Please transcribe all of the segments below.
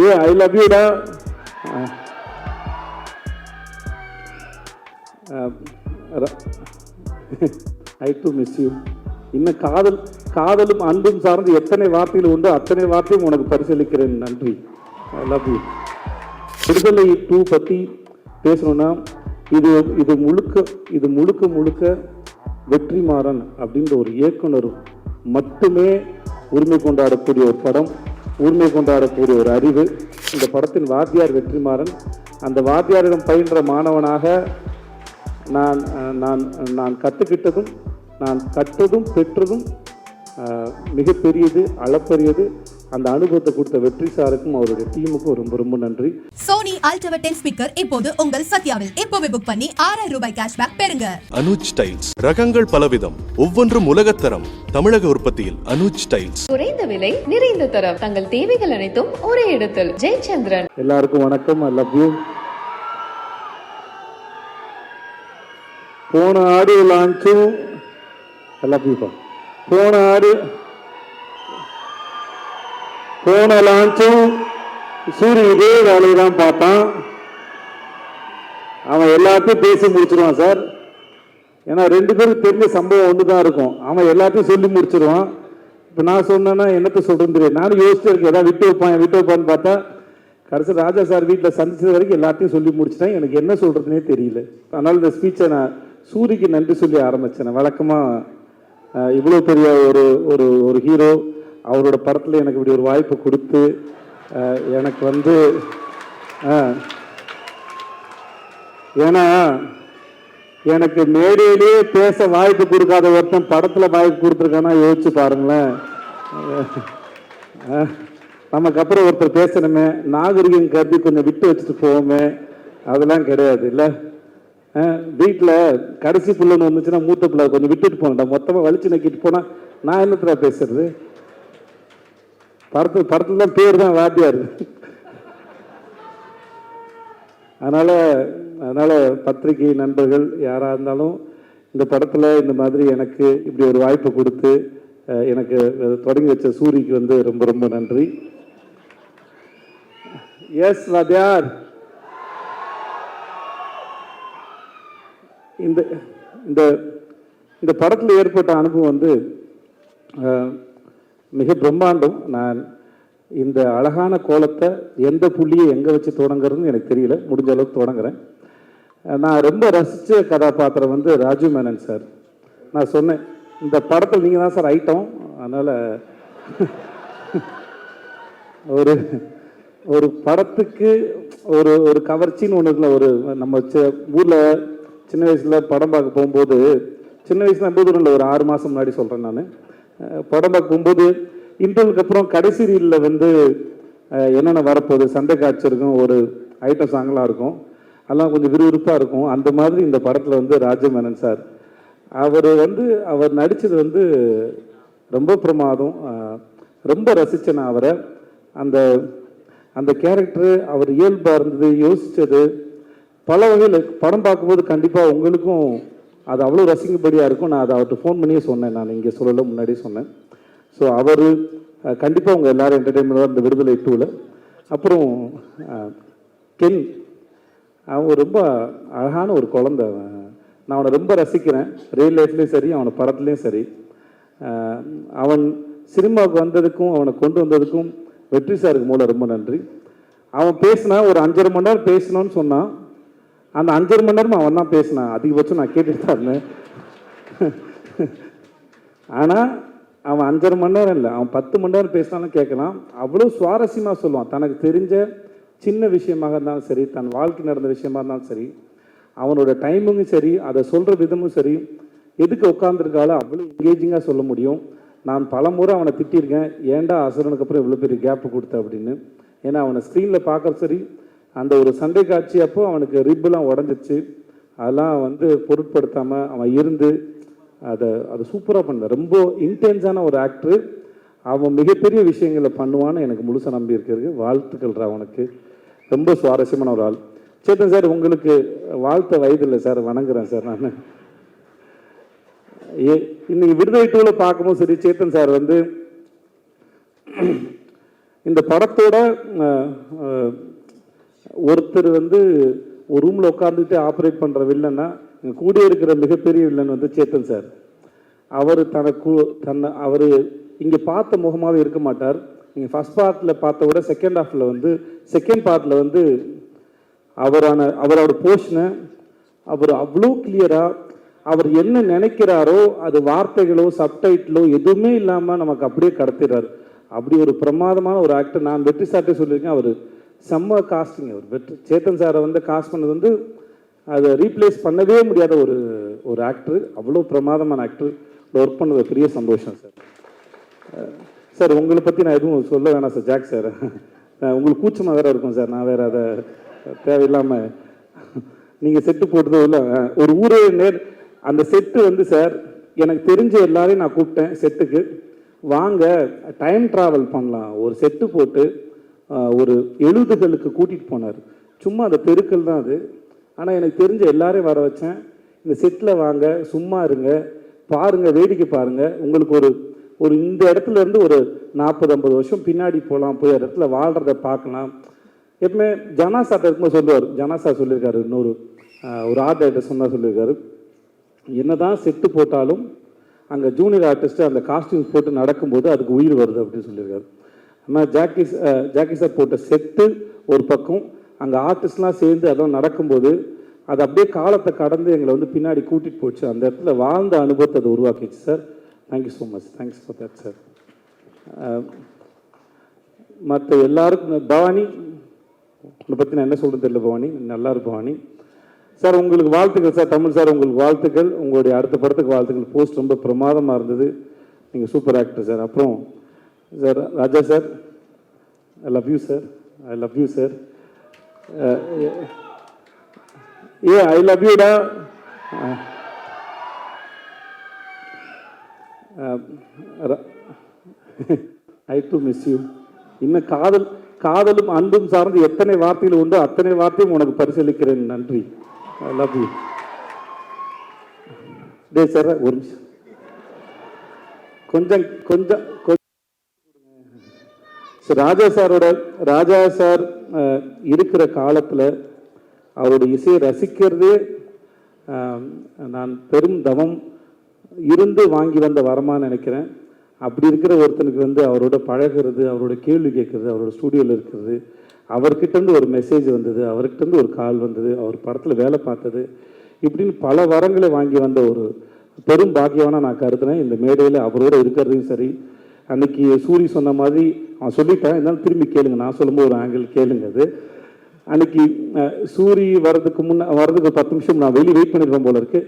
A I love யூடா ஐ to miss you இன்னும் காதல் காதலும் அன்பும் சார்ந்து எத்தனை வார்த்தைகள் உண்டோ அத்தனை வார்த்தையும் உனக்கு பரிசீலிக்கிறேன் நன்றி I love you Viduthalai two பற்றி பேசணும்னா இது இது முழுக்க இது முழுக்க முழுக்க வெற்றிமாறன் அப்படின்ற ஒரு இயக்குனர் மட்டுமே உரிமை கொண்டாடக்கூடிய ஒரு படம் உரிமை கொண்டாடக்கூடிய ஒரு அறிவு. இந்த படத்தின் வாத்தியார் வெற்றிமாறன். அந்த வாத்தியாரிடம் பயின்ற மாணவனாக நான் நான் நான் கற்றுக்கிட்டதும் நான் கற்றதும் பெற்றதும் மிகப்பெரியது அளப்பரியது. அந்த அனுபவத்தை கொடுத்த வெற்றி சாருக்கும் அவருடைய டீமுக்கும் ரொம்ப ரொம்ப நன்றி. சோனி அல்ட்ரா டென் ஸ்பீக்கர் இப்போது உங்கள் சத்யாவில். இப்போவே புக் பண்ணி ஆறாயிரம் ரூபாய் கேஷ்பேக் பெறுங்க. அனுஜ் டைல்ஸ் ரகங்கள் பலவிதம் ஒவ்வொன்றும் உலகத்தரம் தமிழக உற்பத்தியில் அனுஜ் டைல்ஸ். குறைந்த விலை நிறைந்த தரம். தங்கள் தேவைகள் அனைத்தும் ஒரே இடத்தில். ஜெயச்சந்திரன். எல்லாருக்கும் வணக்கம். ஐ லவ் யூ போன ஆடியோ லான்ச்சும் ஐ லவ் யூ போன ஆடியோ போன லான்ச்சும் சூரிய இதே வேலையை தான் பார்த்தான் அவன் எல்லாத்தையும் பேசி முடிச்சிருவான் சார். ஏன்னா ரெண்டு பேரும் தெரிஞ்ச சம்பவம் ஒன்று தான் இருக்கும். அவன் எல்லாத்தையும் சொல்லி முடிச்சிருவான். இப்போ நான் சொன்னேன்னா என்னத்தை சொல்றேன்னு தெரியும் நானும் யோசிச்சு இருக்கேன். ஏதாவது விட்டு வைப்பான் விட்டு வைப்பான்னு பார்த்தா கடைசி ராஜா சார் வீட்டில் சந்திச்சது வரைக்கும் எல்லாத்தையும் சொல்லி முடிச்சிட்டேன். எனக்கு என்ன சொல்கிறதுனே தெரியல. அதனால் இந்த ஸ்பீச்சை நான் சூரிக்கு நன்றி சொல்லி ஆரம்பித்தேன் வழக்கமாக இவ்வளோ பெரிய ஒரு ஒரு ஒரு ஹீரோ அவரோட படத்தில் எனக்கு இப்படி ஒரு வாய்ப்பு கொடுத்து எனக்கு வந்து ஏன்னா எனக்கு மேடையிலேயே பேச வாய்ப்பு கொடுக்காத ஒருத்தன் படத்தில் வாய்ப்பு கொடுத்துருக்கானா யோசிச்சு பாருங்களேன். நமக்கு அப்புறம் ஒருத்தர் பேசணுமே நாகரிகம் கருதி கொஞ்சம் விட்டு வச்சுட்டு போவோமே அதெல்லாம் கிடையாது இல்லை? வீட்டில் கடைசி பிள்ளைன்னு வந்துச்சுன்னா மூத்த பிள்ளை கொஞ்சம் விட்டுட்டு போனேன்டா மொத்தமாக வலிச்சு நக்கிட்டு போனால் நான் என்னத்துல பேசுறது? படத்து படத்துல தான் பேர் தான் வாத்தியார். அதனால் அதனால் பத்திரிகை நண்பர்கள் யாராக இருந்தாலும் இந்த படத்தில் இந்த மாதிரி எனக்கு இப்படி ஒரு வாய்ப்பு கொடுத்து எனக்கு தொடங்கி வச்ச சூரிக்கு வந்து ரொம்ப ரொம்ப நன்றி. எஸ் வாத்தியார். இந்த இந்த இந்த படத்தில் ஏற்பட்ட அனுபவம் வந்து மிக பிரம்மாண்டம். நான் இந்த அழகான கோலத்தை எந்த புள்ளியை எங்கே வச்சு தொடங்குறதுன்னு எனக்கு தெரியல. முடிஞ்ச அளவுக்கு தொடங்குறேன். நான் ரொம்ப ரசித்த கதாபாத்திரம் வந்து ராஜு மேனன் சார். நான் சொன்னேன் இந்த படத்தில் நீங்கள் தான் சார் ஐட்டம். அதனால் ஒரு ஒரு படத்துக்கு ஒரு ஒரு கவர்ச்சின்னு ஒன்று இருக்குல்ல ஒரு நம்ம சி- ஊரில் சின்ன வயசில் படம் பார்க்க போகும்போது சின்ன வயசுல போது இல்லை ஒரு ஆறு மாதம் முன்னாடி சொல்கிறேன் நான். படம் பார்க்கும்போது இன்டர்வலுக்கு அப்புறம் கடைசி ரீலில் வந்து என்னென்ன வரப்போகுது? சண்டை காட்சி இருக்கும் ஒரு ஐட்டம் சாங்லாம் இருக்கும். அதெல்லாம் கொஞ்சம் விறுவிறுப்பாக இருக்கும். அந்த மாதிரி இந்த படத்தில் வந்து ராஜமேனன் சார். அவர் வந்து அவர் நடித்தது வந்து ரொம்ப பிரமாதம். ரொம்ப ரசித்தேன் நான் அவரை. அந்த அந்த கேரக்டர் அவர் இயல்பாக இருந்தது யோசித்தது பல வகையில் படம் பார்க்கும்போது கண்டிப்பாக உங்களுக்கும் அது அவ்வளோ ரசிக்கும்படியாக இருக்கும். நான் அதை அவர்கிட்ட ஃபோன் பண்ணியே சொன்னேன். நான் இங்கே சொல்லல முன்னாடியே சொன்னேன். ஸோ அவர் கண்டிப்பாக உங்கள் எல்லாரும் என்டர்டெயின்மெண்ட் இந்த விடுதலை டூவில் அப்புறம் கென் அவன் ரொம்ப அழகான ஒரு குழந்த அவன். நான் அவனை ரொம்ப ரசிக்கிறேன். ரியல் லைஃப்லேயும் சரி அவனை படத்துலேயும் சரி. அவன் சினிமாவுக்கு வந்ததுக்கும் அவனை கொண்டு வந்ததுக்கும் வெற்றி சாருக்கு மூலம் ரொம்ப நன்றி. அவன் பேசினா ஒரு அஞ்சரை மணி நேரம் பேசணும்னு சொன்னான். அந்த அஞ்சரை மணி நேரம் அவன் தான் பேசினான். அதிகபட்சம் நான் கேட்டுட்டு தான் இருந்தேன். ஆனால் அவன் அஞ்சரை மணி நேரம் இல்லை. அவன் பத்து மணி நேரம் பேசினாலும் கேட்கலாம். அவ்வளோ சுவாரஸ்யமாக சொல்லுவான். தனக்கு தெரிஞ்ச சின்ன விஷயமாக இருந்தாலும் சரி தன் வாழ்க்கை நடந்த விஷயமா இருந்தாலும் சரி அவனோட டைமிங்கும் சரி அதை சொல்கிற விதமும் சரி எதுக்கு உட்காந்துருக்காலும் அவ்வளோ என்கேஜிங்காக சொல்ல முடியும். நான் பல முறை அவனை திட்டியிருக்கேன். ஏன்டா அசுரனுக்கு அப்புறம் இவ்வளோ பெரிய கேப்பு கொடுத்த அப்படின்னு. ஏன்னா அவனை ஸ்க்ரீனில் பார்க்க சரி அந்த ஒரு சண்டை காட்சி அப்போ அவனுக்கு ரிப்பெல்லாம் உடஞ்சிச்சு. அதெல்லாம் வந்து பொருட்படுத்தாமல் அவன் இருந்து அதை அதை சூப்பராக பண்ண ரொம்ப இன்டென்ஸான ஒரு ஆக்டர் அவன் மிகப்பெரிய விஷயங்களை பண்ணுவான்னு எனக்கு முழுசாக நம்பி இருக்கிறது வாழ்த்துக்கள்ரா அவனுக்கு ரொம்ப சுவாரஸ்யமான ஒரு ஆள். சேத்தன் சார் உங்களுக்கு வாழ்த்த வயது இல்லை சார். வணங்குறேன் சார் நான். ஏ இன்னைக்கு விடுதலை டூவில் பார்க்கும்போது சரி சேத்தன் சார் வந்து இந்த படத்தோட ஒருத்தர் வந்து ஒரு ரூமில் உட்காந்துட்டு ஆப்ரேட் பண்ணுற வில்லன்னா இங்க கூட இருக்கிற மிகப்பெரிய வில்லன் வந்து சேத்தன் சார் அவர் தனக்கு தன்னை அவர் இங்கே பார்த்த முகமாகவே இருக்க மாட்டார். நீங்கள் ஃபஸ்ட் பார்ட்டில் பார்த்த விட செகண்ட் ஹாஃபில் வந்து செகண்ட் பார்ட்டில் வந்து அவரான அவரோட போஷனை அவர் அவ்வளோ கிளியராக அவர் என்ன நினைக்கிறாரோ அது வார்த்தைகளோ சப்டைட்டிலோ எதுவுமே இல்லாமல் நமக்கு அப்படியே கடத்திடுறாரு. அப்படி ஒரு பிரமாதமான ஒரு ஆக்டர் நான் வெற்றி சார்ட்டே சொல்லியிருக்கேன். அவர் செம்ம காஸ்டிங் அவர் பெட்ரு சேத்தன் சாரை வந்து காஸ்ட் பண்ணது வந்து அதை ரீப்ளேஸ் பண்ணவே முடியாத ஒரு ஒரு ஆக்டர் அவ்வளோ பிரமாதமான ஆக்டர் ஒர்க் பண்ணது பெரிய சந்தோஷம் சார் சார் உங்களை பற்றி நான் எதுவும் சொல்ல வேணாம் சார் ஜாக் சார் உங்களுக்கு கூச்சமாக வேறு இருக்கும் சார் நான் வேறு அதை தேவையில்லாமல் நீங்கள் செட்டு போட்டதும் இல்லை. ஒரு ஊரே நேர் அந்த செட்டு வந்து சார் எனக்கு தெரிஞ்ச எல்லாரையும் நான் கூப்பிட்டேன் செட்டுக்கு வாங்க டைம் ட்ராவல் பண்ணலாம். ஒரு செட்டு போட்டு ஒரு எழுதுகளுக்கு கூட்டிகிட்டு போனார். சும்மா அந்த தெருக்கள் தான் அது. ஆனால் எனக்கு தெரிஞ்ச எல்லாரையும் வர வச்சேன். இந்த செட்டில் வாங்க சும்மா இருங்க பாருங்கள் வேடிக்கை பாருங்கள் உங்களுக்கு ஒரு ஒரு இந்த இடத்துல இருந்து ஒரு நாற்பது ஐம்பது வருஷம் பின்னாடி போகலாம் போய் இடத்துல வாழ்கிறத பார்க்கலாம். எப்பவுமே ஜனாசாட்ட இருக்கும்போது சொல்லுவார். ஜனாசா சொல்லியிருக்காரு இன்னொரு ஒரு ஆர்ட் டைரக்டர் சொன்னால் சொல்லியிருக்காரு. என்னதான் செட்டு போட்டாலும் அங்கே ஜூனியர் ஆர்டிஸ்ட்டு அந்த காஸ்டியூம்ஸ் போட்டு நடக்கும்போது அதுக்கு உயிர் வருது அப்படின்னு சொல்லியிருக்காரு. ஆனால் ஜாக்கி ஜாக்கி சார் போட்ட செட்டு ஒரு பக்கம் அங்கே ஆர்டிஸ்ட்லாம் சேர்ந்து அதெல்லாம் நடக்கும்போது அது அப்படியே காலத்தை கடந்து எங்களை வந்து பின்னாடி கூட்டிகிட்டு போச்சு. அந்த இடத்துல வாழ்ந்த அனுபவத்தை அது உருவாக்கிச்சு sir. Thank you so much thanks for that sir மற்ற எல்லாருக்கும் பவானி உன்னை பற்றி நான் என்ன சொல்கிறது தெரியல பவானி. நல்லா இருக்கும் பவானி. சார் உங்களுக்கு வாழ்த்துக்கள் சார். தமிழ் சார் உங்களுக்கு வாழ்த்துக்கள். உங்களுடைய அடுத்த படத்துக்கு வாழ்த்துக்கள். போஸ்ட் ரொம்ப பிரமாதமாக இருந்தது. நீங்கள் சூப்பர் ஆக்டர் சார். அப்புறம் sir Raja sir I love you sir I love you sir A I love யூடா ஐ டு மிஸ் யூ இன்னும் காதல் காதலும் அன்பும் சார்ந்து எத்தனை வார்த்தைகள் உண்டோ அத்தனை வார்த்தையும் உனக்கு பரிசீலிக்கிறேன் நன்றி ஐ லவ் யூ டே சார் ஒரு நிமிஷம் கொஞ்சம் கொஞ்சம் ஸோ ராஜா சாரோட ராஜா சார் இருக்கிற காலத்தில் அவருடைய இசையை ரசிக்கிறதே நான் பெரும் தவம் இருந்து வாங்கி வந்த வரமாக நினைக்கிறேன். அப்படி இருக்கிற ஒருத்தனுக்கு வந்து அவரோட பழகுறது அவரோட கேள்வி கேட்குறது அவரோட ஸ்டூடியோவில் இருக்கிறது அவர்கிட்டருந்து ஒரு மெசேஜ் வந்தது அவர்கிட்டருந்து ஒரு கால் வந்தது அவர் படத்தில் வேலை பார்த்தது இப்படின்னு பல வரங்களை வாங்கி வந்த ஒரு பெரும் பாக்கியமான நான் கருதுனேன் இந்த மேடையில் அவரோட இருக்கிறதையும் சரி அன்னைக்கு சூரி சொன்ன மாதிரி அவன் சொல்லிட்டேன். இருந்தாலும் திரும்பி கேளுங்க. நான் சொல்லும்போது ஒரு ஆங்கிள் கேளுங்க அது. அன்னைக்கு சூரி வர்றதுக்கு முன்னே வர்றதுக்கு பத்து நிமிஷம் நான் வெளியே வெயிட் பண்ணிடுவேன் போல இருக்கு.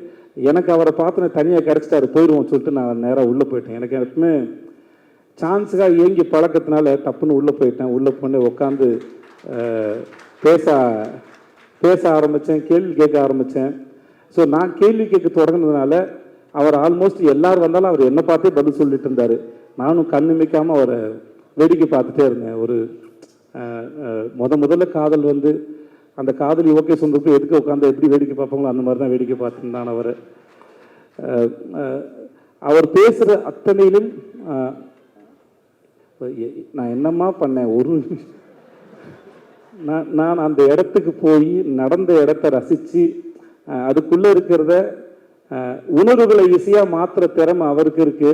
எனக்கு அவரை பார்த்து நான் தனியாக கிடச்சிட்டாரு போயிடுவோம் சொல்லிட்டு நான் நேராக உள்ளே போயிட்டேன். எனக்கு எப்பவுமே சான்ஸுக்காக ஏங்கி பழக்கத்தினால டப்புன்னு உள்ளே போயிட்டேன். உள்ளே போய் உட்காந்து பேச பேச ஆரம்பித்தேன் கேள்வி கேட்க ஆரம்பித்தேன் ஸோ நான் கேள்வி கேட்க தொடங்கினதுனால அவர் ஆல்மோஸ்ட் எல்லார் வந்தாலும் அவர் என்னை பார்த்தே பதில் சொல்லிட்டு இருந்தார். நானும் கண்ணிமைக்காமல் அவரை வேடிக்கை பார்த்துட்டே இருந்தேன். ஒரு முத முதல்ல காதல் வந்து அந்த காதலி ஓகே சொன்னதுக்கு எதுக்கு உட்காந்து எப்படி வேடிக்கை பார்ப்பாங்களோ அந்த மாதிரி தான் வேடிக்கை பார்த்துருந்தான் அவர். அவர் பேசுகிற அத்தனையிலும் நான் என்னம்மா பண்ணேன்? ஒரு நான் நான் அந்த இடத்துக்கு போய் நடந்த இடத்த ரசித்து அதுக்குள்ளே இருக்கிறத உணர்வுகளை ஈஸியாக மாற்றுற திறமை அவருக்கு இருக்குது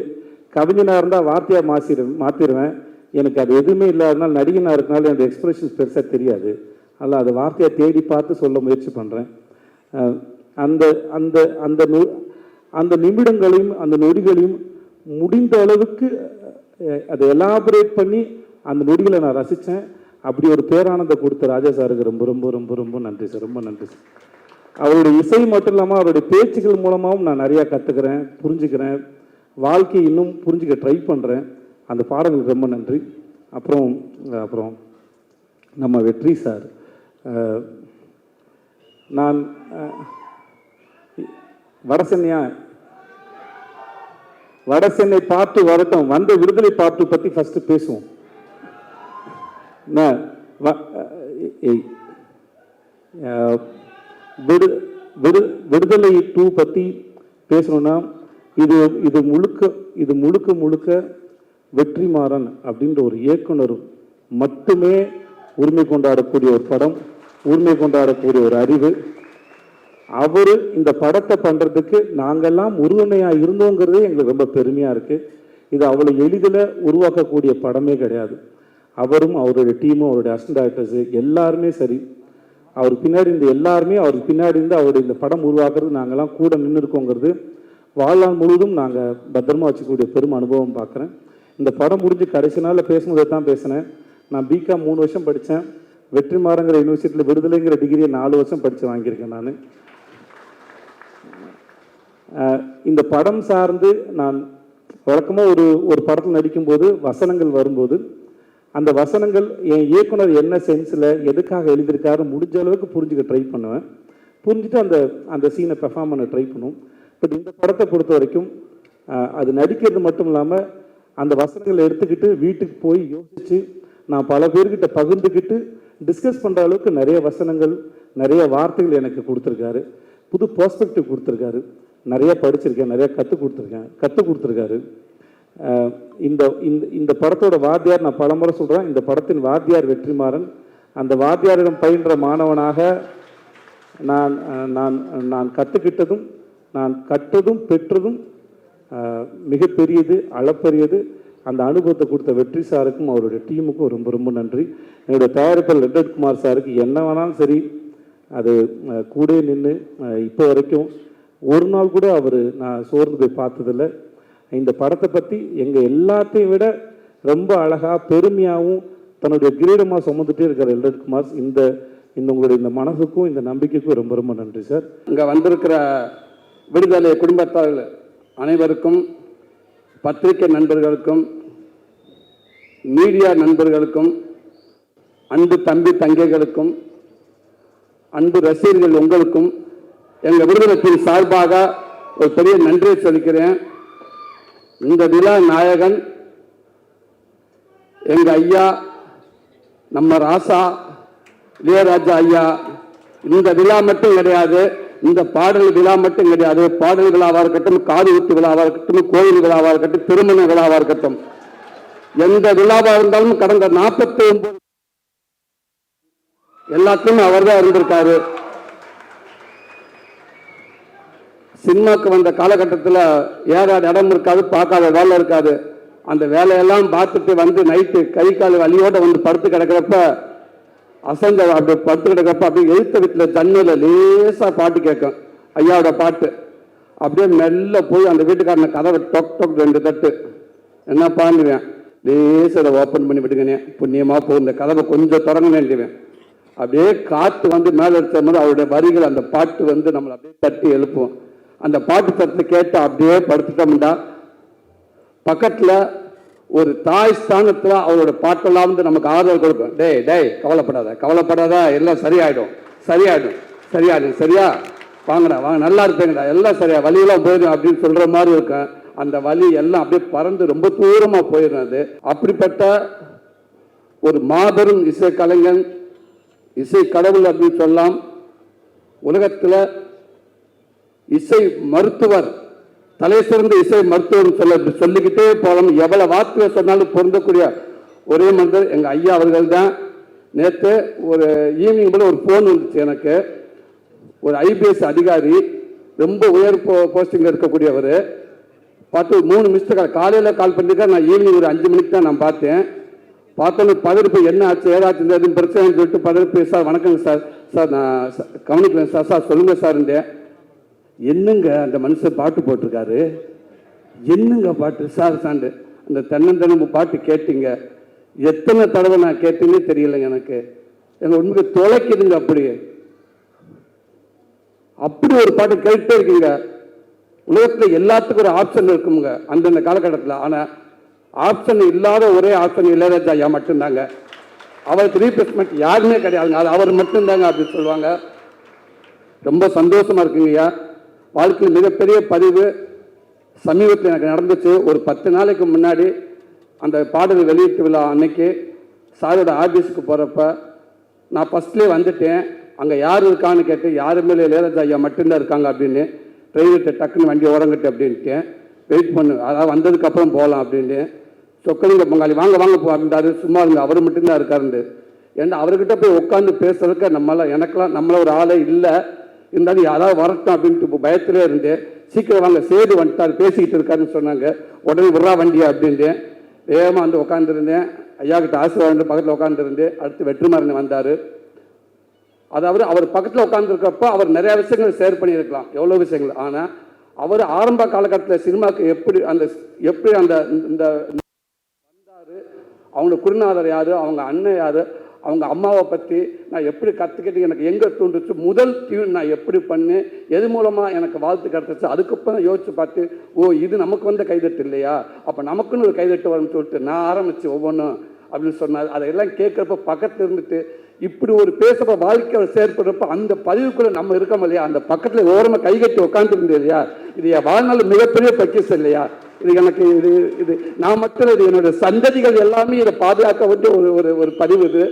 கவிஞனாக இருந்தால் வார்த்தையாக மாசிடு மாற்றிடுவேன் எனக்கு அது எதுவுமே இல்லாதனால நடிகனாக இருக்கனால எனக்கு எக்ஸ்பிரஷன்ஸ் பெருசாக தெரியாது. அதில் அது வார்த்தையை தேடி பார்த்து சொல்ல முயற்சி பண்ணுறேன் அந்த அந்த அந்த நொ- அந்த நிமிடங்களையும் அந்த நொடிகளையும் முடிந்த அளவுக்கு அதை எலாபரேட் பண்ணி அந்த நொடிகளை நான் ரசித்தேன் அப்படி ஒரு பேரானந்த கொடுத்த ராஜா சாருக்கு ரொம்ப ரொம்ப ரொம்ப ரொம்ப நன்றி சார் ரொம்ப நன்றி சார். அவருடைய இசை மட்டும் இல்லாமல் அவருடைய பேச்சுகள் மூலமாகவும் நான் நிறையா கற்றுக்கிறேன் புரிஞ்சுக்கிறேன். வாழ்க்கையை இன்னும் புரிஞ்சுக்க ட்ரை பண்ணுறேன் அந்த பாடங்களுக்கு ரொம்ப நன்றி. அப்புறம் அப்புறம் நம்ம வெற்றி சார். நான் வடசென்னையா வடசென்னை பாட்டு வரட்டும். வந்த விடுதலை பாட்டு பற்றி ஃபஸ்ட்டு பேசுவோம். விடு விடு விடுதலை டூ பற்றி பேசணுன்னா இது இது முழுக்க இது முழுக்க முழுக்க வெற்றிமாறன் அப்படின்ற ஒரு இயக்குனர் மட்டுமே உரிமை கொண்டாடக்கூடிய ஒரு படம் உரிமை கொண்டாடக்கூடிய ஒரு அறிவு. அவர் இந்த படத்தை பண்ணுறதுக்கு நாங்கெல்லாம் உறுதுணையாக இருந்தோங்கிறதே எங்களுக்கு ரொம்ப பெருமையாக இருக்குது இது அவ்வளோ எளிதில் உருவாக்கக்கூடிய படமே கிடையாது. அவரும் அவருடைய டீமும் அவருடைய அசிஸ்டன்ட் ஆக்டர்ஸு எல்லாருமே சரி. அவர் பின்னாடி இந்த எல்லாருமே அவருக்கு பின்னாடி இருந்து அவருடைய இந்த படம் உருவாக்குறது நாங்கள்லாம் கூட நின்று இருக்கோங்கிறது வாழ்நாள் முழுவதும் நாங்கள் பத்திரமா வச்சுக்கூடிய பெரும் அனுபவம் பார்க்குறேன். இந்த படம் முடிஞ்சு கடைசி நாளில் பேசும்போது தான் பேசினேன். நான் பிகாம் மூணு வருஷம் படித்தேன். வெற்றிமாறங்கிற யூனிவர்சிட்டியில் விடுதலைங்கிற டிகிரியை நாலு வருஷம் படித்து வாங்கியிருக்கேன் நான். இந்த படம் சார்ந்து நான் வழக்கமாக ஒரு ஒரு படத்தில் நடிக்கும்போது வசனங்கள் வரும்போது அந்த வசனங்கள் என் இயக்குனர் என்ன சென்ஸில் எதுக்காக எழுதியிருக்காரு முடிஞ்ச அளவுக்கு புரிஞ்சுக்க ட்ரை பண்ணுவேன். புரிஞ்சுட்டு அந்த அந்த சீனை பெர்ஃபார்ம் பண்ண ட்ரை பண்ணும் பட் இந்த படத்தை பொறுத்த வரைக்கும் அது நடிக்கிறது மட்டும் இல்லாமல் அந்த வசனங்களை எடுத்துக்கிட்டு வீட்டுக்கு போய் யோசித்து நான் பல பேர்கிட்ட பகிர்ந்துக்கிட்டு டிஸ்கஸ் பண்ணுற அளவுக்கு நிறைய வசனங்கள் நிறைய வார்த்தைகள் எனக்கு கொடுத்துருக்காரு. புது பர்ஸ்பெக்டிவ் கொடுத்துருக்காரு. நிறைய படிச்சிருக்கேன் நிறைய கற்றுக் கொடுத்துருக்கேன் கற்றுக் கொடுத்துருக்காரு. இந்த இந்த இந்த படத்தோட வாத்தியார் நான் பலமுறை சொல்கிறேன் இந்த படத்தின் வாத்தியார் வெற்றிமாறன். அந்த வாத்தியாரிடம் பயின்ற மாணவனாக நான் நான் நான் கற்றுக்கிட்டதும் நான் கற்றதும் பெற்றதும் மிகப்பெரியது அளப்பரியது. அந்த அனுபவத்தை கொடுத்த வெற்றி சாருக்கும் அவருடைய டீமுக்கும் ரொம்ப ரொம்ப நன்றி. என்னுடைய தயாரிப்பாளர் ரெட்டட் குமார் சாருக்கு என்ன வேணாலும் சரி அது கூட நின்று இப்போ வரைக்கும் ஒரு நாள் கூட அவர் நான் சோர்ந்து போய் பார்த்ததில்ல. இந்த படத்தை பற்றி எங்கள் எல்லாத்தையும் விட ரொம்ப அழகாக பெருமையாகவும் தன்னுடைய கிரீடமாக சுமந்துட்டே இருக்கிற எல்ரட் குமார். இந்த இந்த உங்களுடைய இந்த மனசுக்கும் இந்த நம்பிக்கைக்கும் ரொம்ப ரொம்ப நன்றி சார். இங்கே வந்திருக்கிற விடுதலை குடும்பத்தார்கள் அனைவருக்கும் பத்திரிகை நண்பர்களுக்கும் மீடியா நண்பர்களுக்கும் அன்பு தம்பி தங்கைகளுக்கும் அன்பு ரசிகர்கள் உங்களுக்கும் எங்கள் விடுதலைத்தின் சார்பாக ஒரு பெரிய நன்றியை சொல்லிக்கிறேன். இந்த விழா நாயகன் எங்கள் ஐயா நம்ம ராசா இளையராஜா ஐயா இந்த விழா மட்டும் கிடையாது. இந்த பாடல் விழா மட்டும் கிடையாது. பாடல் இருக்கட்டும் காது ஊத்து விழாவாக இருக்கட்டும் கோயில் இருக்கட்டும் திருமண விழாவா இருக்கட்டும். எந்த விழாவா இருந்தாலும் கடந்த நாற்பத்தி ஒன்பது எல்லாத்தையும் அவர் தான் இருந்திருக்காரு. சினிமாக்கு வந்த காலகட்டத்தில் ஏறாத இடம் இருக்காது பார்க்காத வேலை இருக்காது. அந்த வேலையெல்லாம் பார்த்துட்டு வந்து நைட்டு கை கால் வலியோட வந்து படுத்து கிடக்கிறப்ப அசந்த அப்படி படுத்து அப்படியே எழுத்த வீட்டில் தண்ணியில் லேசாக பாட்டு கேட்கும். ஐயாவோட பாட்டு. அப்படியே மெல்ல போய் அந்த வீட்டுக்காரனை கதவை டொக் டொக் ரெண்டு தட்டு. என்ன பண்ணுவேன் லேசாக அதை ஓப்பன் பண்ணி விடுங்கண்ணே புண்ணியமாக போகும். இந்த கதவை கொஞ்சம் திறங்க வேண்டியவன் அப்படியே காற்று வந்து மேலே அடிச்ச போது அவருடைய வரிகள் அந்த பாட்டு வந்து நம்மளை அப்படியே தட்டி எழுப்பும். அந்த பாட்டு தட்டு கேட்டு அப்படியே படுத்துட்டோம்டா. பக்கத்தில் ஒரு தாய் ஸ்தானத்தில் அவரோட பாட்டெல்லாம் வந்து நமக்கு ஆதரவு கொடுக்கும். டேய் டேய் கவலைப்படாத கவலைப்படாத எல்லாம் சரியாயிடும். சரியாயிடும். சரியாயிடும். சரியா? வாங்கடா வாங்க. நல்லா இருப்பேங்கடா. எல்லாம் சரியா. வலியெல்லாம் போயிடும் அப்படின்னு சொல்கிற மாதிரி இருக்கும். அந்த வலி எல்லாம் அப்படியே பறந்து ரொம்ப தூரமாக போயிடும் அது. அப்படிப்பட்ட ஒரு மாபெரும் இசை கலைஞன் இசை கடவுள் அப்படின்னு சொல்லலாம். உலகத்தில் இசை மருத்துவர் தலை சிறந்த இசை மருத்துவர் சொல்ல சொல்லிக்கிட்டே போகலாம் எவ்வளவு வார்த்தையை சொன்னாலும் பொருந்தக்கூடிய ஒரே மனிதர் எங்க ஐயா அவர்கள் தான் நேற்று ஒரு ஈவினிங் கூட ஒரு ஃபோன் வந்துச்சு எனக்கு. ஒரு ஐபிஎஸ் அதிகாரி ரொம்ப உயர் போ போஸ்டிங்கில் இருக்கக்கூடியவர். பார்த்து மூணு மூணு கால் காலையில் கால் பண்ணிருக்கா நான் ஈவினிங் ஒரு அஞ்சு மணிக்கு தான் நான் பார்த்தேன். பார்த்தோன்னு பதறிப்பு என்ன ஆச்சு? ஏதாச்சும் எதுவும் பிரச்சனைன்னு சொல்லிட்டு பதறிப்பு சார் வணக்கங்க சார். சார் நான் கவனிக்கிறேன் சார். சார் சொல்லுங்கள் சார். இருந்தேன் என்னங்க அந்த மனுஷன் பாட்டு போட்டிருக்காரு? என்னங்க பாட்டு? சார் சாண்டு அந்த தென்னந்தனம் பாட்டு கேட்டீங்க. எத்தனை தடவை நான் கேட்டேன்னே தெரியலைங்க எனக்கு. எனக்கு உண்மைக்கு தொலைக்குதுங்க அப்படியே. அப்படி ஒரு பாட்டு கேட்டுட்டே இருக்கீங்க. உலகத்தில் எல்லாத்துக்கும் ஒரு ஆப்ஷன் இருக்குங்க அந்தந்த காலகட்டத்தில். ஆனால் ஆப்ஷன் இல்லாத ஒரே ஆப்ஷன் இளையராஜா ஐயா மட்டும்தாங்க. அவருக்கு ரீப்ளேஸ்மெண்ட் யாருமே கிடையாதுங்க. அது அவர் மட்டும்தாங்க அப்படின்னு சொல்லுவாங்க. ரொம்ப சந்தோஷமா இருக்குங்க ஐயா. வாழ்க்கையில் மிகப்பெரிய பதிவு சமீபத்தில் எனக்கு நடந்துச்சு. ஒரு பத்து நாளைக்கு முன்னாடி அந்த பாடல் வெளியீட்டு விழா அன்னைக்கு சாரோட ஆஃபீஸுக்கு போகிறப்ப நான் ஃபஸ்ட்லேயே வந்துட்டேன். அங்கே யார் இருக்கான்னு கேட்டு யாருமே இல்லை இளையராஜா ஐயா மட்டும்தான் இருக்காங்க அப்படின்னு டிரைவர்கிட்ட டக்குன்னு வண்டி ஓரங்கட்டு அப்படின்ட்டு வெயிட் பண்ணு அதாவது வந்ததுக்கப்புறம் போகலாம் அப்படின்னு சொக்கலிங்க பங்காளி வாங்க வாங்க போ அப்படின்றாரு. சும்மா இருங்க அவர் மட்டும்தான் இருக்காருண்டு ஏன்னா அவர்கிட்ட போய் உட்காந்து பேசுறதுக்கு நம்மளால் எனக்கெல்லாம் நம்மள ஒரு ஆளே இல்லை. இருந்தாலும் யாராவது வரட்டும் அப்படின்ட்டு இப்போ பயத்திலே இருந்தேன். சீக்கிரம் வாங்க சேது வந்துட்டார் பேசிக்கிட்டு இருக்காருன்னு சொன்னாங்க. உடனே விட்றா வண்டியா அப்படின்ட்டு. வேகமாக வந்து உட்காந்துருந்தேன் ஐயா கிட்ட ஆசீர்வாதம் பக்கத்தில் உட்காந்துருந்தேன் அடுத்து வெற்றிமாறன் வந்தார். அதாவது அவர் பக்கத்தில் உட்காந்துருக்கப்போ அவர் நிறையா விஷயங்கள் ஷேர் பண்ணியிருக்கலாம். எவ்வளோ விஷயங்கள்? ஆனால் அவர் ஆரம்ப காலகட்டத்தில் சினிமாக்கு எப்படி அந்த எப்படி அந்த இந்த வந்தார் அவங்க குருநாதர் யார் அவங்க அண்ணன் யார் அவங்க அம்மாவை பற்றி நான் எப்படி கற்றுக்கிட்டு எனக்கு எங்கே தூண்டுச்சு முதல் டியூன் நான் எப்படி பண்ணேன் எது மூலமாக எனக்கு வாழ்த்து கிடச்சிச்சு அதுக்கப்புறம் யோசித்து பார்த்து ஓ இது நமக்கு வந்த கைதட்டு இல்லையா? அப்போ நமக்குன்னு ஒரு கைதட்டு வரும்னு சொல்லிட்டு நான் ஆரம்பித்து ஒவ்வொன்றும் அப்படின்னு சொன்னார். அதையெல்லாம் கேட்குறப்ப பக்கத்தில் இருந்துட்டு இப்படி ஒரு பேசுகிற வாழ்க்கையில் செயற்படுறப்ப அந்த பதிவுக்குள்ளே நம்ம இருக்கோம் இல்லையா? அந்த பக்கத்தில் ஓரமாக கை கட்டி உட்காந்துருந்தது இல்லையா? இது என் வாழ்நாள் மிகப்பெரிய பக்கிஸ் இல்லையா? இது எனக்கு இது இது நான் மட்டும் இது என்னோட சந்ததிகள் எல்லாமே இதை பாதுகாக்க வேண்டிய ஒரு ஒரு ஒரு பதிவு இது.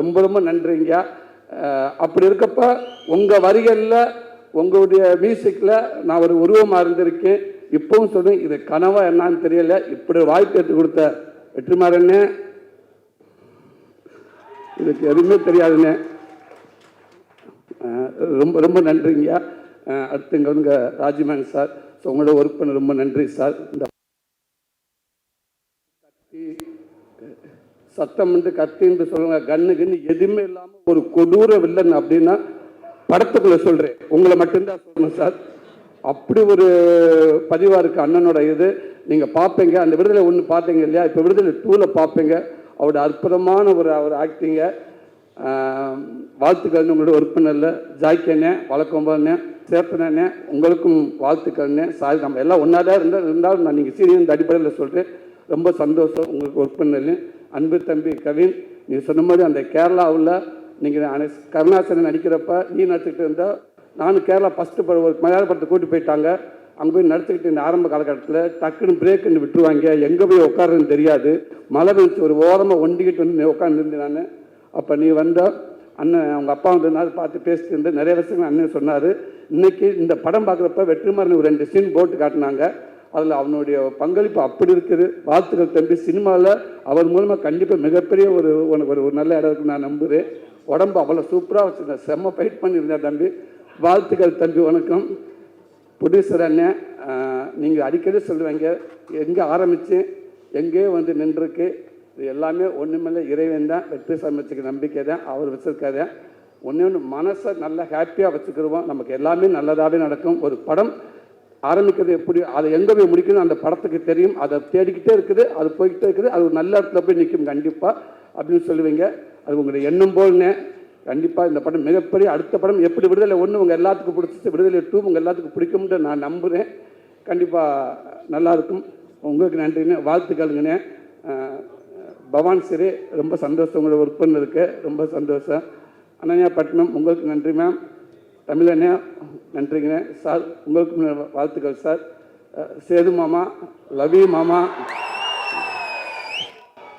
ரொம்ப ரொம்ப நன்றிங்க. அப்படி இருக்கப்ப உங்கள் வரிகளில் உங்களுடைய மியூசிக்கில் நான் ஒரு உருவமாக இருந்திருக்கேன். இப்பவும் சொல்லுங்க இது கனவா என்னன்னு தெரியல. இப்படி வாய்ப்பு எடுத்து கொடுத்த வெற்றிமாறன்னு இதுக்கு எதுவுமே தெரியாதுண்ணே ரொம்ப ரொம்ப நன்றிங்க. அடுத்து இங்கே வந்து ராஜ்மேன் சார். ஸோ உங்களோட ஒர்க் பண்ண ரொம்ப நன்றி சார். இந்த சத்தம் வந்து கத்தின்னு சொல்லுங்க கண்ணு கண்ணு எதுவுமே இல்லாமல் ஒரு கொடூர வில்லன் அப்படின்னா படத்துக்குள்ள சொல்கிறேன் உங்களை மட்டும்தான் சொல்லணும் சார். அப்படி ஒரு பதிவாக இருக்குது அண்ணனோட இது. நீங்கள் பார்ப்பீங்க அந்த விடுதலை ஒன்று பார்த்தீங்க இல்லையா? இப்போ விடுதலை டூவில் பார்ப்பீங்க அவரோட அற்புதமான ஒரு அவர் ஆக்டிங்க வாழ்த்துக்கள்னு உங்களோட ஒர்க் பண்ணல. ஜாய்க்கண்ணே வழக்கம்பண்ணே சேப்பனண்ணே உங்களுக்கும் வாழ்த்துக்கள்னே சாரி நம்ம எல்லாம் ஒன்றா தான் இருந்தால் இருந்தாலும் நான் நீங்கள் சீரியன் அடிப்படையில் சொல்கிறேன் ரொம்ப சந்தோஷம். உங்களுக்கு ஒர்க் அன்பு தம்பி கவின் நீ சொன்ன மாதிரி அந்த கேரளாவில் நீங்கள் கருணாசனன் நடிக்கிறப்ப நீ நடிச்சுக்கிட்டு இருந்தால் நானும் கேரளா ஃபஸ்ட்டு ஒரு மலையாள படத்தை கூட்டி போயிட்டாங்க. அங்கே போய் நடிச்சுக்கிட்டு இந்த ஆரம்ப காலகட்டத்தில் டக்குன்னு பிரேக்குன்னு விட்டுருவாங்க. எங்கே போய் உட்காருன்னு தெரியாது. மழை பெஞ்சு ஒரு ஓரமாக ஒண்டிக்கிட்டு வந்து உட்காந்துருந்தேன் நான். அப்போ நீ வந்த அண்ணன் அவங்க அப்பா வந்து நாள் பார்த்து பேசிட்டு இருந்து நிறைய வருஷங்கள் அண்ணன் சொன்னார். இன்றைக்கி இந்த படம் பார்க்குறப்ப வெற்றிமாறன் ஒரு ரெண்டு சீன் போட்டு காட்டினாங்க. அதில் அவனுடைய பங்களிப்பு அப்படி இருக்குது. வாழ்த்துக்கள் தம்பி. சினிமாவில் அவர் மூலமாக கண்டிப்பாக மிகப்பெரிய ஒரு உனக்கு ஒரு ஒரு நல்ல இடம் இருக்குன்னு நான் நம்புகிறேன் உடம்பு அவ்வளோ சூப்பராக வச்சுருந்தேன் செம்ம ஃபைட் பண்ணியிருந்தேன் தம்பி. வாழ்த்துக்கள் தம்பி வணக்கம். ப்ரொடியூசர் அண்ணன் நீங்கள் அடிக்கடி சொல்லுவாங்க. எங்கே ஆரம்பித்து எங்கேயோ வந்து நின்றுருக்கு இது எல்லாமே ஒன்றுமில்ல இறைவன் தான். வெற்றி சமைச்சுக்க நம்பிக்கை தான். அவர் வச்சுருக்காரு. ஒன்று ஒன்று மனசை நல்லா ஹாப்பியாக வச்சுக்கிடுவோம் நமக்கு எல்லாமே நல்லதாகவே நடக்கும். ஒரு படம் ஆரம்பிக்கிறது எப்படி அதை எங்கே போய் முடிக்கணும் அந்த படத்துக்கு தெரியும். அதை தேடிக்கிட்டே இருக்குது அது போய்கிட்டே இருக்குது. அது ஒரு நல்ல இடத்துல போய் நிற்கும் கண்டிப்பாக அப்படின்னு சொல்லுவீங்க. அது உங்களுடைய எண்ணம் போல்னே கண்டிப்பாக இந்த படம் மிகப்பெரிய அடுத்த படம் எப்படி விடுதலை ஒன்று உங்கள் எல்லாத்துக்கும் பிடிச்சிச்சு விடுதலை டூ உங்கள் எல்லாத்துக்கும் பிடிக்கும்னு நான் நம்புகிறேன் கண்டிப்பாக நல்லா இருக்கும். உங்களுக்கு நன்றிண்ணே வாழ்த்துக்கள்ங்கண்ணே பவான் சிறு ரொம்ப சந்தோஷம். உங்களை ஒர்க் பண்ணிருக்கு ரொம்ப சந்தோஷம். அனன்யா பட்னம் உங்களுக்கு நன்றி மேம் தமிழண்ணே நன்றிங்கண்ணே சார் உங்களுக்கு வாழ்த்துக்கள் சார். சேது மாமா லவி மாமா.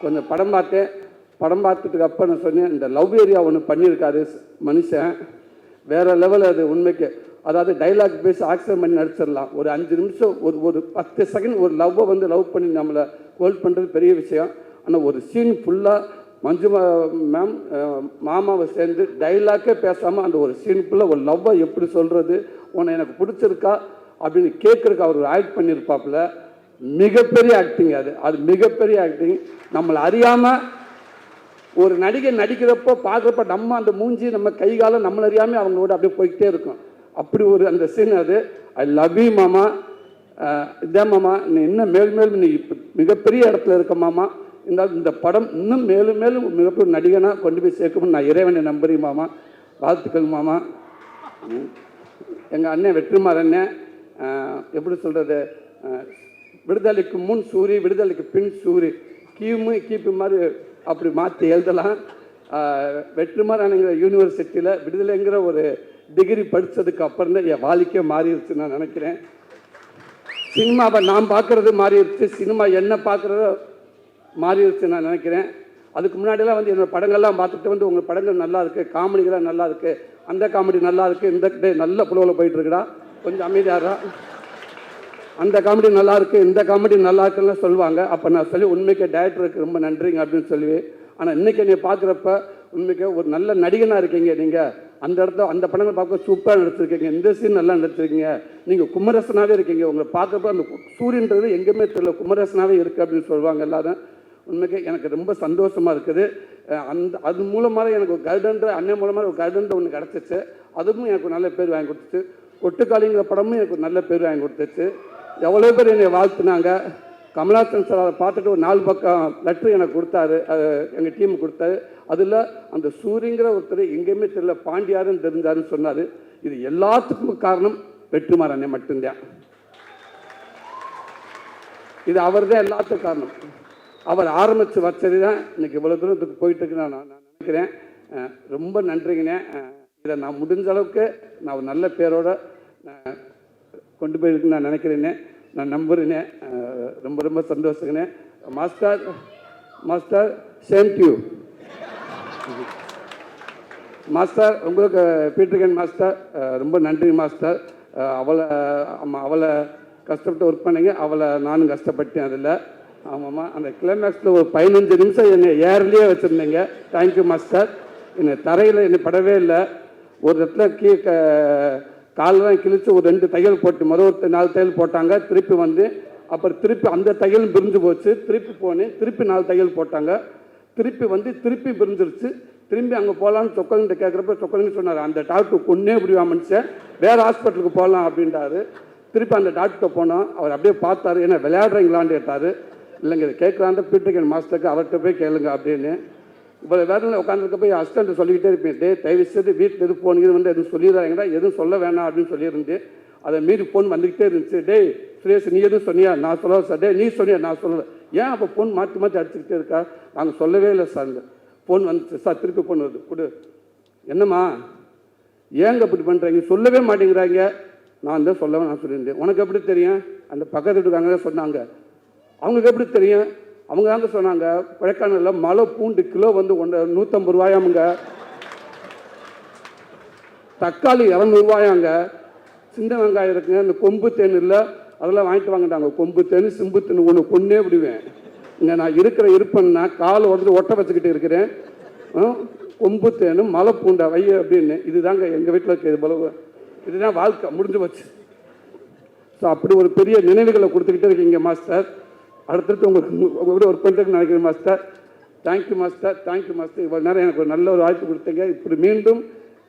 கொஞ்சம் படம் பார்த்தேன். படம் பார்த்ததுக்கு அப்போ நான் சொன்னேன் இந்த லவ் ஏரியா ஒன்று பண்ணியிருக்காரு மனுஷன். வேறு லெவலில் அது உண்மைக்கு. அதாவது டைலாக் பேசி ஆக்சன் பண்ணி நடிச்சிடலாம். ஒரு அஞ்சு நிமிஷம் ஒரு ஒரு பத்து செகண்ட் ஒரு லவ்வை வந்து லவ் பண்ணி நம்மளை ஹோல்ட் பண்ணுறது பெரிய விஷயம். ஆனால் ஒரு சீன் ஃபுல்லாக மஞ்சு மேம் மாமாவை சேர்ந்து டைலாக்கே பேசாமல் அந்த ஒரு சீன் ஒரு லவ்வை எப்படி சொல்கிறது உன்னை எனக்கு பிடிச்சிருக்கா அப்படின்னு கேட்குறக்கு அவர் ஆக்ட் பண்ணியிருப்பாப்புல மிகப்பெரிய ஆக்டிங் அது. அது மிகப்பெரிய ஆக்டிங் நம்மளை அறியாமல் ஒரு நடிகை நடிக்கிறப்போ பார்க்குறப்ப நம்ம அந்த மூஞ்சி நம்ம கை நம்மளை அறியாமல் அவங்களோட அப்படியே போய்கிட்டே இருக்கும். அப்படி ஒரு அந்த சீன் அது. ஐ லவ் யூ மாமா. அஹ் இதான் மாமா. நீ இன்னும் மேல் மேலும் நீ இப்ப மிகப்பெரிய இடத்துல இருக்க மாமா. இந்த இந்த படம் இன்னும் மேலும் மேலும் மிகப்பெரிய நடிகனாக கொண்டு போய் சேர்க்கணும்னு நான் இறைவனை நம்புறேன் மாமா. வாழ்த்துக்கள் மாமா. எங்கள் அண்ணன் வெற்றிமார் அண்ணன் எப்படி சொல்கிறது விடுதலைக்கு முன் சூரி விடுதலைக்கு பின் சூரி. கிமு கிபி மாதிரி அப்படி மாற்றி எழுதலாம். வெற்றிமார் அண்ணங்கிற யூனிவர்சிட்டியில் விடுதலைங்கிற ஒரு டிகிரி படித்ததுக்கு அப்புறம் தான் என் வாழ்க்கையே மாறிடுச்சு நான் நினைக்கிறேன். சினிமாவை நான் பார்க்குறது மாறிடுச்சு. சினிமா என்ன பார்க்குறதோ மாறிடுச்சு நான் நினைக்கிறேன். அதுக்கு முன்னாடிலாம் வந்து என்னோட படங்கள்லாம் பார்த்துட்டு வந்து உங்கள் படங்கள் நல்லா இருக்குது காமெடிகள்லாம் நல்லா இருக்குது அந்த காமெடி நல்லா இருக்குது இந்த டே நல்ல புலவில் போயிட்டுருக்குடா கொஞ்சம் அமைதியாரா அந்த காமெடி நல்லா இருக்குது இந்த காமெடி நல்லா இருக்குன்னு சொல்லுவாங்க. அப்போ நான் சொல்லி உண்மைக்கு டேரக்டருக்கு ரொம்ப நன்றிங்க அப்படின்னு சொல்லுவேன் ஆனால் இன்றைக்கி நீங்கள் பார்க்குறப்ப உண்மைக்கு ஒரு நல்ல நடிகனாக இருக்கீங்க நீங்கள் அந்த இடத்த அந்த படங்களை பார்க்க சூப்பராக நடிச்சிருக்கீங்க. இந்த சீன் நல்லா நடிச்சிருக்கீங்க. நீங்கள் குமரசனாகவே இருக்கீங்க. உங்களை பார்க்குறப்ப அந்த சூரியன்றது எங்கேயுமே தெரியல. குமரசனாகவே இருக்குது அப்படின்னு சொல்லுவாங்க எல்லாரும். உண்மைக்கு எனக்கு ரொம்ப சந்தோஷமாக இருக்குது. அந்த அது மூலமாக எனக்கு ஒரு கைடன்ற அண்ணன் மூலமாக ஒரு கைடன்ற ஒன்று கிடச்சிச்சு. அதுவும் எனக்கு நல்ல பேர் வாங்கி கொடுத்துச்சு. ஒட்டுக்காளிங்கிற படமும் எனக்கு ஒரு நல்ல பேர் வாங்கி கொடுத்துச்சு. எவ்வளோ பேர் என்னை வாழ்த்துனாங்க. கமலாசன் சார் அதை பார்த்துட்டு ஒரு நாலு பக்கம் லெட்ரு எனக்கு கொடுத்தாரு. எங்கள் டீம் கொடுத்தாரு. அதில் அந்த சூரியங்கிற ஒருத்தர் எங்கேயுமே தெரியல பாண்டியாருன்னு தெரிஞ்சாருன்னு சொன்னார். இது எல்லாத்துக்கும் காரணம் வெற்றிமாறன் அண்ணன் மட்டும்தான். இது அவர் தான் எல்லாத்துக்கும் காரணம். அவர் ஆரம்பித்து வச்சது தான் இன்னைக்கு இவ்வளோ தூரத்துக்கு போயிட்டுருக்குன்னு நான் நான் நினைக்கிறேன். ரொம்ப நன்றிங்கண்ணே. இதை நான் முடிஞ்ச அளவுக்கு நான் ஒரு நல்ல பேரோட நான் கொண்டு போயிருக்குன்னு நான் நினைக்கிறேனே நான் நம்புறேனே ரொம்ப ரொம்ப சந்தோஷங்கண்ணே. Master master same to you master உங்களுக்கு பீட்டர்கன் மாஸ்டர். ரொம்ப நன்றி மாஸ்டர். அவளை ஆமாம் அவளை கஷ்டப்பட்டு ஒர்க் பண்ணிங்க. அவளை நானும் கஷ்டப்பட்டேன் அதில். ஆமாம்மா. அந்த கிளைமேக்ஸில் ஒரு பதினஞ்சு நிமிஷம் என்னை ஏர்லேயே வச்சுருந்தீங்க. தேங்க்யூ மாஸ்டர் என்னை தரையில் என்னை படவே இல்லை. ஒரு இடத்துல கீ க காலெலாம் கிழிச்சு ஒரு ரெண்டு தையல் போட்டு மொதல் ஒரு நாலு தையல் போட்டாங்க. திருப்பி வந்து அப்புறம் திருப்பி அந்த தையலும் பிரிஞ்சு போச்சு. திருப்பி போனேன். திருப்பி நாலு தையல் போட்டாங்க. திருப்பி வந்து திருப்பி பிரிஞ்சிருச்சு. திரும்பி அங்கே போகலான்னு சொக்கலிங்கிட்ட கேட்குறப்ப சொக்கலிங்க சொன்னார் அந்த டாக்டர் கொன்னே முடியுமா மனுஷன். வேறு ஹாஸ்பிட்டலுக்கு போகலாம் அப்படின்றாரு. திருப்பி அந்த டாக்டர்கிட்ட போனோம். அவர் அப்படியே பார்த்தாரு. ஏன்னா விளையாடுறீங்களான்னு கேட்டார். இல்லைங்க இதை கேட்குறாண்ட பீட்டர்கன் மாஸ்டருக்கு அவர்கிட்ட போய் கேளுங்க அப்படின்னு. இவ்வளோ வேறு உட்காந்துருக்க போய் அசிஸ்டன்ட் சொல்லிக்கிட்டே இருப்பேன் டே தயவு செய்து வீட்டில் எது போன் இது வந்து எதுவும் சொல்லிடுறாங்கடா எதுவும் சொல்ல வேணாம் அப்படின்னு சொல்லியிருந்தேன் அதை மீறி ஃபோன் வந்துக்கிட்டே இருந்துச்சு. டேய் சுரேஷ் நீ எதுவும் சொன்னியா? நான் சொல்லலை சார். டே நீ சொன்னியா? நான் சொல்லலை. ஏன் அப்போ ஃபோன் மாற்றி மாற்றி அடிச்சுக்கிட்டே இருக்கா? நாங்கள் சொல்லவே இல்லை சார். ஃபோன் வந்துச்சு சார் திருப்பி ஃபோன் வருது. கொடு. என்னம்மா? ஏங்க இப்படி பண்ணுறீங்க சொல்லவே மாட்டேங்கிறாங்க. நான் தான் சொல்லவே நான் சொல்லியிருந்தேன். உனக்கு எப்படி தெரியும்? அந்த பக்கத்து வீட்டுக்காரங்க சொன்னாங்க. அவங்களுக்கு எப்படி தெரியும்? அவங்க தாங்க சொன்னாங்க கொடைக்கானலில் மலை பூண்டு கிலோ வந்து ஒன்று நூற்றம்பது ரூபாயாமுங்க. தக்காளி இரநூறுவாயாங்க. சின்ன வெங்காயம் இருக்குங்க இந்த கொம்பு தேன் இல்லை அதெல்லாம் வாங்கிட்டு வாங்கிட்டாங்க. கொம்பு தேன் சிம்பு தேன் ஒன்று கொன்னே விடுவேன். இங்கே நான் இருக்கிற இருப்பேன்னா கால் உடஞ்சி ஒட்ட வச்சுக்கிட்டு இருக்கிறேன். கொம்பு தேனும் மலை பூண்டை வைய அப்படின்னு. இதுதாங்க எங்கள் வீட்டில் இருக்க போல. இதுதான் வாழ்க்கை முடிஞ்சு போச்சு. ஸோ அப்படி ஒரு பெரிய நினைவுகளை கொடுத்துக்கிட்டே இருக்கீங்க மாஸ்டர். அடுத்தடுத்து உங்களுக்கு ஒர்க் பண்ணுறதுக்கு நினைக்கிறேன் master thank you master thank you master இவ்வளோ நேரம் எனக்கு ஒரு நல்ல ஒரு வாய்ப்பு கொடுத்தீங்க. இப்படி மீண்டும்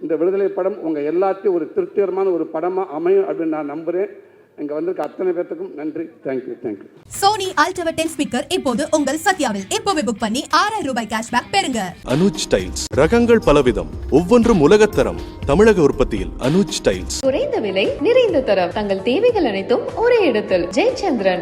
இந்த விடுதலை படம் உங்கள் எல்லாத்தையும் ஒரு திருப்திகரமான ஒரு படமாக அமையும் அப்படின்னு நான் நம்புகிறேன் இங்கே வந்திருக்க அத்தனை பேர்த்துக்கும் நன்றி. Thank you thank you Sony Ultra ten speaker இப்போது உங்கள் சத்யாவில் இப்போவே புக் பண்ணி ஆறாயிரம் ரூபாய் கேஷ்பேக் பெறுங்க. அனுஜ் டைல்ஸ் ரகங்கள் பலவிதம் ஒவ்வொன்றும் உலகத்தரம் தமிழக உற்பத்தியில் அனுஜ் டைல்ஸ் குறைந்த விலை நிறைந்த தரம். தங்கள் தேவைகள் அனைத்தும் ஒரே இடத்தில். ஜெயச்சந்திரன்.